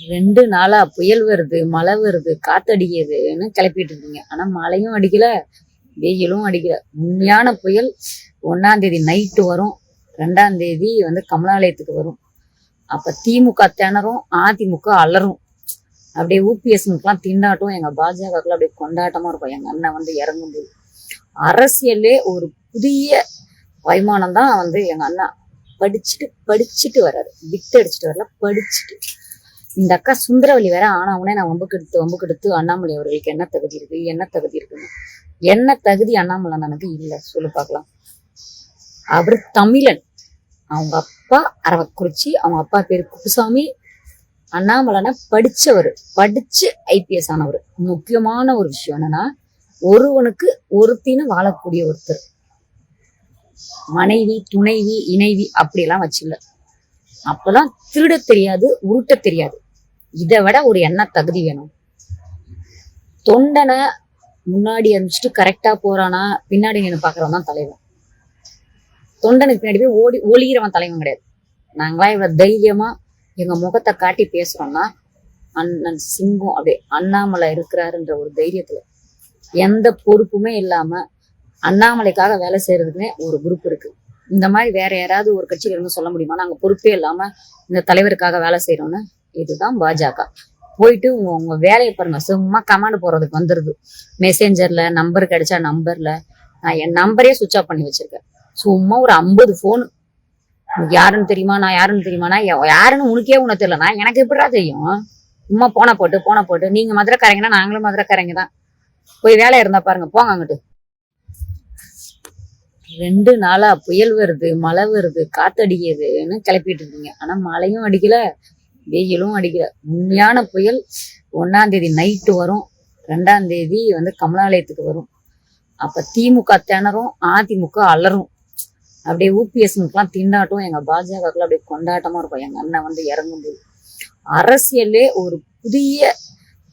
ரெண்டு நாளா புயல் வருது மழை வருது காத்தடிக்குதுன்னு கிளப்பிட்டு இருக்கீங்க. ஆனா மழையும் அடிக்கல வெயிலும் அடிக்கல. உண்மையான புயல் ஒன்னாம் தேதி நைட்டு வரும். ரெண்டாம் தேதி வந்து கமலாலயத்துக்கு வரும். அப்ப திமுக திணறும் அதிமுக அலரும் அப்படியே ஊபிஎஸ்னுக்குலாம் திண்டாட்டம். எங்க பாஜகக்குலாம் அப்படியே கொண்டாட்டமா இருக்கும். எங்க அண்ணன் வந்து இறங்கும்போது. அரசியல்லே ஒரு புதிய வைமானம் தான் வந்து எங்க அண்ணா. படிச்சுட்டு படிச்சுட்டு வர்றாரு. விட்டு அடிச்சுட்டு வரல படிச்சுட்டு. இந்த அக்கா சுந்தரவல்லி வேற ஆனா நான் வம்பு எடுத்து வம்பு எடுத்து அண்ணாமலை அவர்களுக்கு என்ன தகுதி இருக்கு? என்ன தகுதி இருக்குன்னு என்ன தகுதி அண்ணாமலை எனக்கு இல்ல. சொல்லு பார்க்கலாம் அவர் தமிழன். அவங்க அப்பா அரவக்குறிச்சி அவங்க அப்பா பேரு குப்புசாமி. அண்ணாமலைனா படிச்சவர். படிச்சு ஐபிஎஸ் ஆனவர். முக்கியமான ஒரு விஷயம் என்னன்னா ஒருவனுக்கு ஒருத்தின்னு வாழக்கூடிய ஒருத்தர். மனைவி துணைவி இணைவி அப்படியெல்லாம் வச்சில்ல அப்பெல்லாம் திருட தெரியாது உருட்ட தெரியாது. இதை விட ஒரு எண்ண தகுதி வேணும். தொண்டனை முன்னாடி அனுப்பிச்சிட்டு கரெக்டா போறானா பின்னாடி நின்று பாக்குறவன் தான் தலைவன். தொண்டனுக்கு பின்னாடி போய் ஓடி ஒளிகிறவன் தலைவன் கிடையாது. நாங்களாம் இவ்வளவு தைரியமா எங்க முகத்தை காட்டி பேசுறோம்னா அண்ணன் சிங்கம் அப்படியே அண்ணாமலை இருக்கிறாருன்ற ஒரு தைரியத்துல எந்த பொறுப்புமே இல்லாம அண்ணாமலைக்காக வேலை செய்யறதுக்குன்னே ஒரு குரூப் இருக்கு. இந்த மாதிரி வேற யாராவது ஒரு கட்சியில இருந்து சொல்ல முடியுமா? நாங்க பொறுப்பே இல்லாம இந்த தலைவருக்காக வேலை செய்யறோம்னு இதுதான் பாஜக. போயிட்டு உங்க உங்க வேலையை பாருங்க. சும்மா கமாண்ட் போறதுக்கு வந்துருது. மெசேஞ்சர்ல நம்பர் கிடைச்சா நம்பர்ல நான் என் நம்பரே சுவிச் ஆஃப் பண்ணி வச்சிருக்கேன். சும்மா ஒரு ஐம்பது ஃபோன் யாருன்னு தெரியுமா? நான் யாருன்னு தெரியுமா? நான் யாருன்னு உனக்கே உனக்கு தெரியலனா எனக்கு எப்படிடா தெரியும்? சும்மா போன போட்டு போன போட்டு. நீங்க மதுரைக்காரங்கன்னா நாங்களும் மதுரைக்காரங்க தான். போய் வேலை இருந்தா பாருங்க. போங்க அங்கிட்டு. ரெண்டு நாளா புயல் வருது மழை வருது காத்தடிக்குதுன்னு கிளப்பிட்டு இருக்கீங்க. ஆனா மழையும் அடிக்கல. வெயிலும் அடிக்கல உண்மையான புயல் ஒன்றாம் தேதி நைட்டு வரும். ரெண்டாம் தேதி வந்து கமலாலயத்துக்கு வரும். அப்போ திமுக திணறும் அதிமுக அலரும் அப்படியே ஊபிஎஸ்னுக்குலாம் திண்டாட்டம். எங்க பாஜகக்குலாம் அப்படியே கொண்டாட்டமா இருக்கும். எங்க அண்ணன் வந்து இறங்கும்போது. அரசியல்லே ஒரு புதிய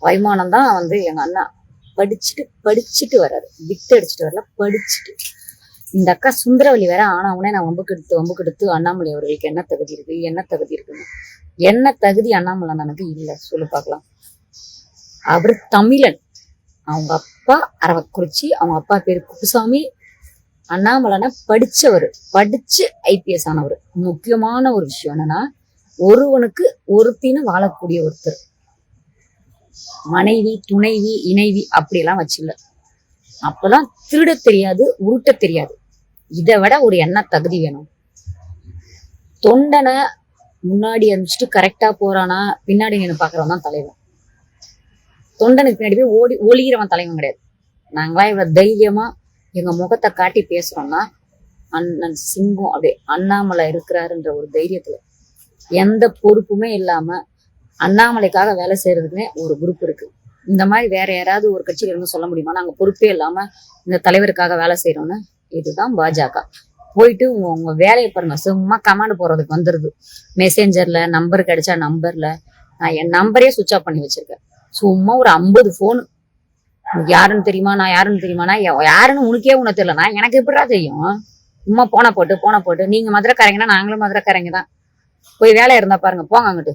வைமானம் தான் வந்து எங்க அண்ணா. படிச்சுட்டு படிச்சுட்டு வர்றாரு. விட்டு அடிச்சுட்டு வரல படிச்சுட்டு. இந்த அக்கா சுந்தரவல்லி வேற ஆனா நான் வம்பு எடுத்து வம்பு எடுத்து அண்ணாமலை அவர்களுக்கு என்ன தகுதி இருக்கு? என்ன தகுதி இருக்குன்னு என்ன தகுதி அண்ணாமலை எனக்கு இல்ல? சொல்லு பார்க்கலாம் அவர் தமிழன். அவங்க அப்பா அரவக்குறிச்சி அவங்க அப்பா பேரு குப்புசாமி. அண்ணாமலைனா படிச்சவர். படிச்சு ஐபிஎஸ் ஆனவர். முக்கியமான ஒரு விஷயம் என்னன்னா ஒருவனுக்கு ஒருத்தின்னு வாழக்கூடிய ஒருத்தர். மனைவி துணைவி இணைவி அப்படியெல்லாம் வச்சில்ல அப்பெல்லாம் திருட தெரியாது உருட்ட தெரியாது. இதை விட ஒரு எண்ண தகுதி வேணும். தொண்டனை முன்னாடி அனுப்பிச்சிட்டு கரெக்டா போறானா பின்னாடி நின்று பாக்குறவன் தான் தலைவன். தொண்டனுக்கு பின்னாடி போய் ஓடி ஒளிகிறவன் தலைவன் கிடையாது. நாங்களாம் இவ்வளவு தைரியமா எங்க முகத்தை காட்டி பேசுறோம்னா அண்ணன் சிங்கம் அப்படியே அண்ணாமலை இருக்கிறாருன்ற ஒரு தைரியத்துல எந்த பொறுப்புமே இல்லாம அண்ணாமலைக்காக வேலை செய்யறதுக்குன்னே ஒரு குரூப் இருக்கு. இந்த மாதிரி வேற யாராவது ஒரு கட்சியில இருந்து சொல்ல முடியுமா? நாங்க பொறுப்பே இல்லாம இந்த தலைவருக்காக வேலை செய்யறோம்னு இதுதான் பாஜக. போயிட்டு உங்க உங்க வேலையை பாருங்க. சும்மா கமாண்ட் போறதுக்கு வந்துருது. மெசேஞ்சர்ல நம்பர் கிடைச்சா நம்பர்ல நான் என் நம்பரே சுவிச் ஆஃப் பண்ணி வச்சிருக்கேன். சும்மா ஒரு ஐம்பது உனக்கு யாருன்னு தெரியுமா? நான் யாருன்னு தெரியுமா? நான் யாருன்னு உனக்கே உனக்கு தெரியலனா எனக்கு எப்படிடா தெரியும்? சும்மா போன போட்டு போன போட்டு. நீங்க மதுரைக்காரங்கன்னா நாங்களும் மதுரைக்காரங்க தான். போய் வேலை இருந்தா பாருங்க. போங்க அங்கிட்டு.